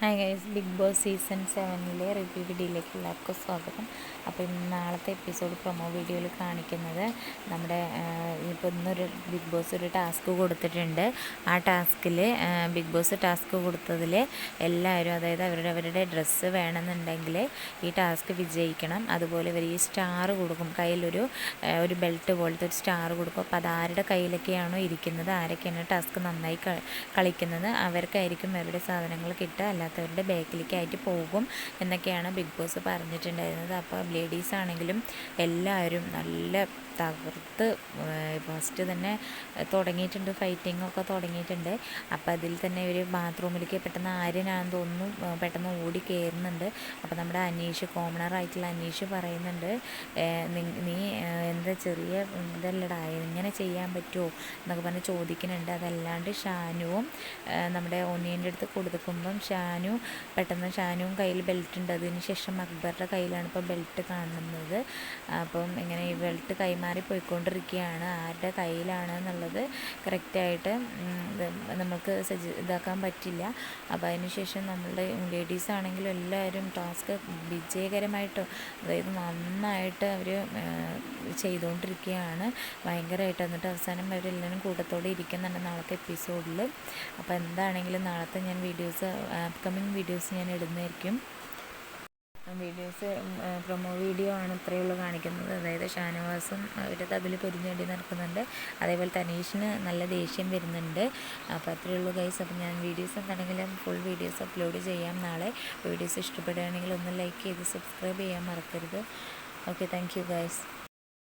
Hi guys big boss season സെവനിലെ review വീഡിയോയിലേക്ക് എല്ലാവർക്കും സ്വാഗതം. അപ്പോൾ ഇന്ന് നാളത്തെ എപ്പിസോഡ് പ്രൊമോ വീഡിയോയിൽ കാണിക്കുന്നത് നമ്മുടെ ഇപ്പോൾ ഇന്നൊരു ബിഗ് ബോസ് ഒരു ടാസ്ക് കൊടുത്തിട്ടുണ്ട്. ആ ടാസ്കിൽ ബിഗ് ബോസ് ടാസ്ക് കൊടുത്തതിൽ എല്ലാവരും അതായത് അവരുടെ അവരുടെ ഡ്രസ്സ് വേണമെന്നുണ്ടെങ്കിൽ ഈ ടാസ്ക് വിജയിക്കണം. അതുപോലെ ഇവർ ഈ സ്റ്റാർ കൊടുക്കും. കയ്യിലൊരു ഒരു ബെൽറ്റ് പോലത്തെ ഒരു സ്റ്റാർ കൊടുക്കും. അപ്പോൾ അതാരുടെ കയ്യിലൊക്കെയാണോ ഇരിക്കുന്നത്? ആരൊക്കെയാണ് ടാസ്ക് നന്നായി കളിക്കുന്നത്? അവർക്കായിരിക്കും അവരുടെ സാധനങ്ങൾ കിട്ടുക. അല്ലാത്തവരുടെ ബാക്കിലേക്കായിട്ട് പോകും എന്നൊക്കെയാണ് ബിഗ് ബോസ് പറഞ്ഞിട്ടുണ്ടായിരുന്നത്. അപ്പോൾ ലേഡീസ് ആണെങ്കിലും എല്ലാവരും നല്ല തകർത്ത് ഫസ്റ്റ് തന്നെ തുടങ്ങിയിട്ടുണ്ട് ഫൈറ്റിംഗ് ഒക്കെ തുടങ്ങിയിട്ടുണ്ട്. അപ്പോൾ അതിൽ തന്നെ ഒരു ബാത്റൂമിലേക്ക് പെട്ടെന്ന് ആര്യനാണെന്ന് തോന്നുന്നു പെട്ടെന്ന് ഓടി കയറുന്നുണ്ട്. അപ്പോൾ നമ്മുടെ അനീഷ് കോമണർ ആയിട്ടുള്ള അനീഷ് പറയുന്നുണ്ട് നീ എന്താ ചെറിയ ഇതല്ലടാ എങ്ങനെ ചെയ്യാൻ പറ്റുമോ എന്നൊക്കെ പറഞ്ഞ് ചോദിക്കുന്നുണ്ട്. അതല്ലാണ്ട് ഷാനുവും നമ്മുടെ ഒന്നിയന്റെ അടുത്ത് കൊടുക്കുമ്പം ഷാനു പെട്ടെന്ന് ഷാനുവും കയ്യിൽ ബെൽറ്റ് ഉണ്ട്. അതിന് ശേഷം അക്ബറുടെ കയ്യിലാണ് ഇപ്പോൾ ബെൽറ്റ് കാണുന്നത്. അപ്പം ഇങ്ങനെ ഈ ബെൽറ്റ് കൈമാറി പോയിക്കൊണ്ടിരിക്കുകയാണ്. ആരുടെ കയ്യിലാണ് എന്നുള്ളത് കറക്റ്റായിട്ട് നമുക്ക് സജ ഇതാക്കാൻ പറ്റില്ല. അപ്പോൾ അതിനുശേഷം നമ്മളുടെ ലേഡീസ് ആണെങ്കിലും എല്ലാവരും ടാസ്ക് വിജയകരമായിട്ട് അതായത് നന്നായിട്ട് അവർ ചെയ്തുകൊണ്ടിരിക്കുകയാണ്. ഭയങ്കരമായിട്ട്. എന്നിട്ട് അവസാനം അവരെല്ലാവരും കൂട്ടത്തോടെ ഇരിക്കുന്നുണ്ട് നാളത്തെ എപ്പിസോഡിൽ അപ്പോൾ എന്താണെങ്കിലും നാളത്തെ ഞാൻ വീഡിയോസ് അപ്കമിങ് വീഡിയോസ് ഞാൻ ഇടുന്നതായിരിക്കും. വീഡിയോസ് പ്രൊമോ വീഡിയോ ആണ് ഇത്രയേ ഉള്ളൂ കാണിക്കുന്നത്. അതായത് ഷാനവാസും അവർ തമ്മിൽ പൊരിഞ്ഞേണ്ടി നടക്കുന്നുണ്ട്. അതേപോലെ തനീഷിന് നല്ല ദേഷ്യം വരുന്നുണ്ട്. അപ്പോൾ അത്രയേ ഉള്ളൂ ഗൈസ് അപ്പോൾ ഞാൻ വീഡിയോസ് എന്താണെങ്കിലും ഫുൾ വീഡിയോസ് അപ്ലോഡ് ചെയ്യാം നാളെ. വീഡിയോസ് ഇഷ്ടപ്പെടുകയാണെങ്കിൽ ഒന്ന് ലൈക്ക് ചെയ്ത് സബ്സ്ക്രൈബ് ചെയ്യാൻ മറക്കരുത്. Okay thank you guys